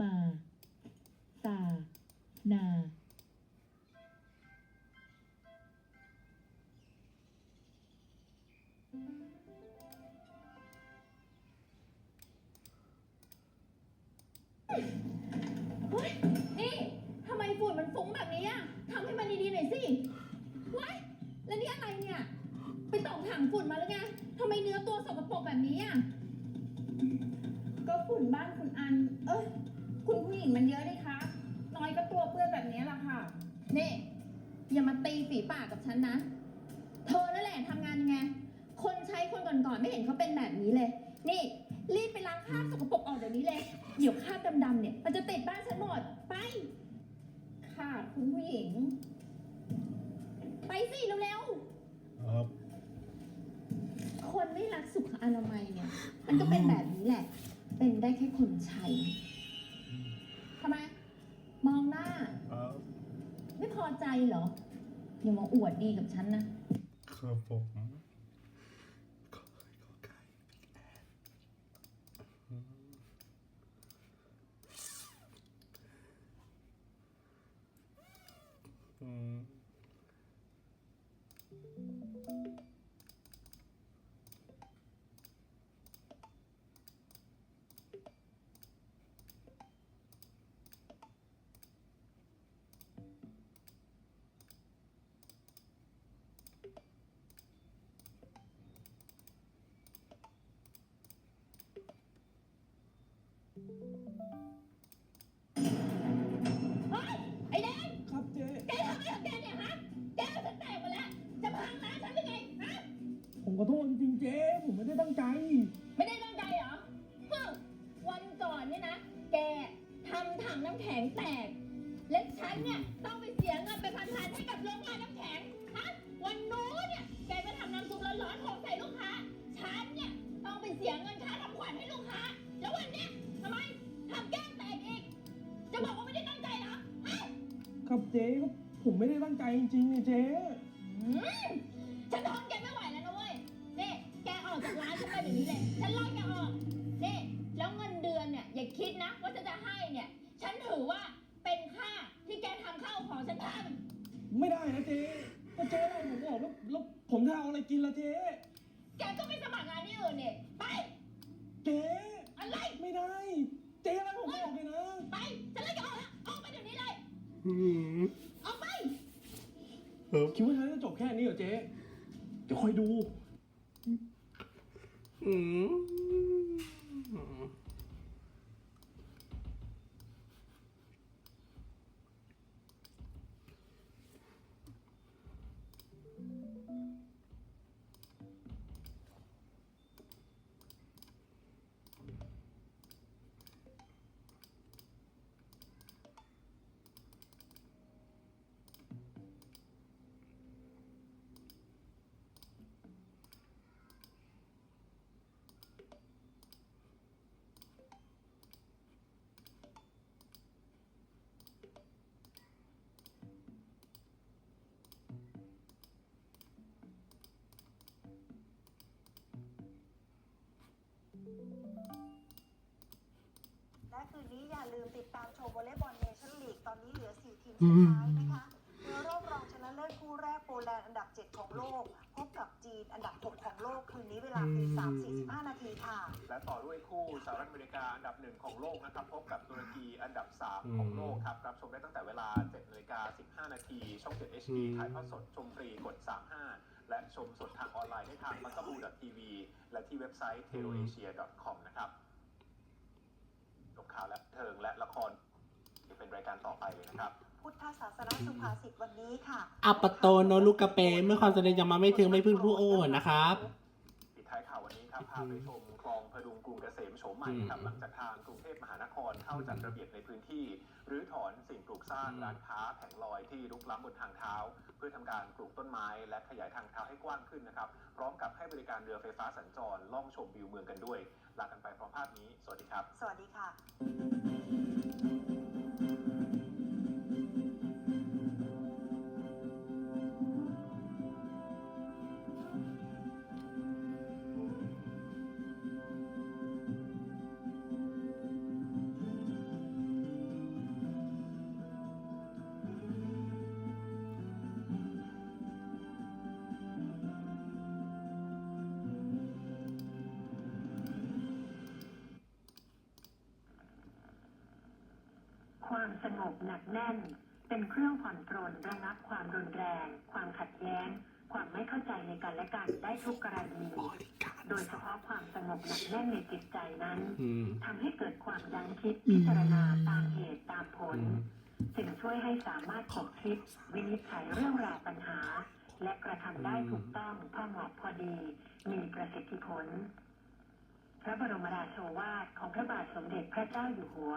มาตานา เฮ้ย นี่ ทำไมฝุ่นมันฟุ้งแบบนี้อะทำให้มันดีๆหน่อยสิว้ายแล้วนี่อะไรเนี่ย ไปตอกถังฝุ่นมาหรือไงทำไมเนื้อตัวสกปรกแบบนี้อะก็ฝุ่นบ้านคุณอัน เอ้ย คุณผู้หญิงมันเยอะดิคะน้อยก็ตัวเปื้อนแบบนี้แหละค่ะ นี่อย่ามาตีฝีปากกับฉันนะ เธอนั่นแหละทำงานยังไง คนใช้คนก่อนๆไม่เห็นเขาเป็นแบบนี้เลย นี่ รีบไปล้างคราบสกปรกออกเดี๋ยวนี้เลย เดี๋ยวคราบดำๆเนี่ย มันจะติดบ้านฉันหมด ไป ค่ะคุณผู้หญิง ไปสิเร็วครับๆ คนไม่รักสุขอนามัยเนี่ย มันก็เป็นแบบนี้แหละ เป็นได้แค่คนใช้ ทำไม มองหน้า ครับไม่พอใจเหรอ อย่ามาอวดดีกับฉันนะ ครับผมขอไข่ขอไข่อืมเขอโทษจริงๆเจ๊ผมไม่ได้ตั้งใจ ไม่ได้ตั้งใจเหรอฮึ่มวันก่อนเนี่ยนะ แกทำถังน้ำแข็งแตก และฉันเนี่ยต้องไปเสียเงินไปพันๆให้กับโรงงานน้ำแข็งฮะวันนู้นเนี่ยแกไปทำน้ำซุปร้อนๆหกใส่ลูกค้า ฉันเนี่ยต้องไปเสียเงินค่าทำขวัญให้ลูกค้า แล้ววันเนี้ยทำไมทำแก้มแตกอีก จะบอกว่าไม่ได้ตั้งใจเหรอฮะ ครับเจ๊ก็ผมไม่ได้ตั้งใจจริงๆเนี่ยเจ๊ อืมฉันท ออกจากร้านฉันไปเดี๋ยวนี้เลย ฉันไล่แกออกนี่แล้วเงินเดือนเนี่ยอย่าคิดนะว่าฉันจะให้เนี่ย ฉันถือว่าเป็นค่าที่แกทำข้าวของฉันทไม่ได้นะเจ๊ก็เจ๊ไล่ผมออกแล้วแล้วผมจะเอาอะไรกินล่ะเจ๊ำแกก็ไปสมัครงานที่อื่นเนี่ยไป เจ๊อะไร ไม่ได้ เจ๊ไล่ผมออกเลยนะ ไป ฉันไล่แกออกแล้วออกไปเดี๋ยวนี้เลย อืมออกไป คิดว่าฉันจะจบแค่นี้เหรอเจ๊เดี๋ยวคอยดู อื ลืมติดตามชมวอลเลย์บอลเนชั่นลีกตอนนี้เหลือ 4 ทีมสุดท้ายนะคะในรอบรองชนะเลิศคู่แรกโปแลนด์อันดับ 7 ของโลก พบกับจีนอันดับ 6 ของโลก คืนนี้เวลาตี3 45 นาทีค่ะ และต่อด้วยคู่สหรัฐอเมริกาอันดับหนึ่งของโลกนะครับพบกับตุรกีอันดับอื3มของโลกครับรับชมได้ตั้งแต่เวลา7นาฬิกา15 นาทีช่อง 7 HD อืมถ่ายทอดสดชมฟรีกด 35และชมสดทางออนไลน์ได้ทาง m a k a b o t v และที่เว็บไซต์ t e l o a s i a com นะครับจบ ข่าวและบันเทิงและละครจะเป็นรายการต่อไปเลยนะครับ พุทธศาสนาสุภาษิตวันนี้ค่ะอัปปะโตโนลูกกะเป เมื่อความสำเร็จยังมาไม่ถึงไม่พึ่งผู้โอ้นะครับ ปิดท้ายข่าววันนี้ครับพาไปชมคลอง พดุงกรุงเกษมโฉมใหม่ครับอืมหลังจากทางกรุงเทพมหานครเข้าจัดระเบียบในพื้นที่หรือถอนสิ่งปลูกสร้างอืมร้านค้าแผงลอยที่รุกล้ำบนทางเท้า เพื่อทำการปลูกต้นไม้ และขยายทางเท้าให้กว้างขึ้นนะครับพร้อมกับให้บริการเรือไฟฟ้าสัญจรล่องชมวิวเมืองกันด้วยลากันไปพร้อมภาพนี้ สวัสดีครับ สวัสดีค่ะ ความสงบหนักแน่น เป็นเครื่องผ่อนปรนระงับความรุนแรง ความขัดแย้ง ความไม่เข้าใจในกันและกันได้ทุกกรณีบริการโดยเฉพาะความสงบหนักแน่นในจิตใจนั้นอืมทำให้เกิดความยั้งคิดอืมพิจารณาตามเหตุตามผลอืมจึงช่วยให้สามารถขบคิด วินิจฉัยเรื่องราวปัญหา และกระทำได้ถูกต้องพอเหมาะพอดี มีประสิทธิผล พระบรมราโชวาทของพระบาทสมเด็จพระเจ้าอยู่หัว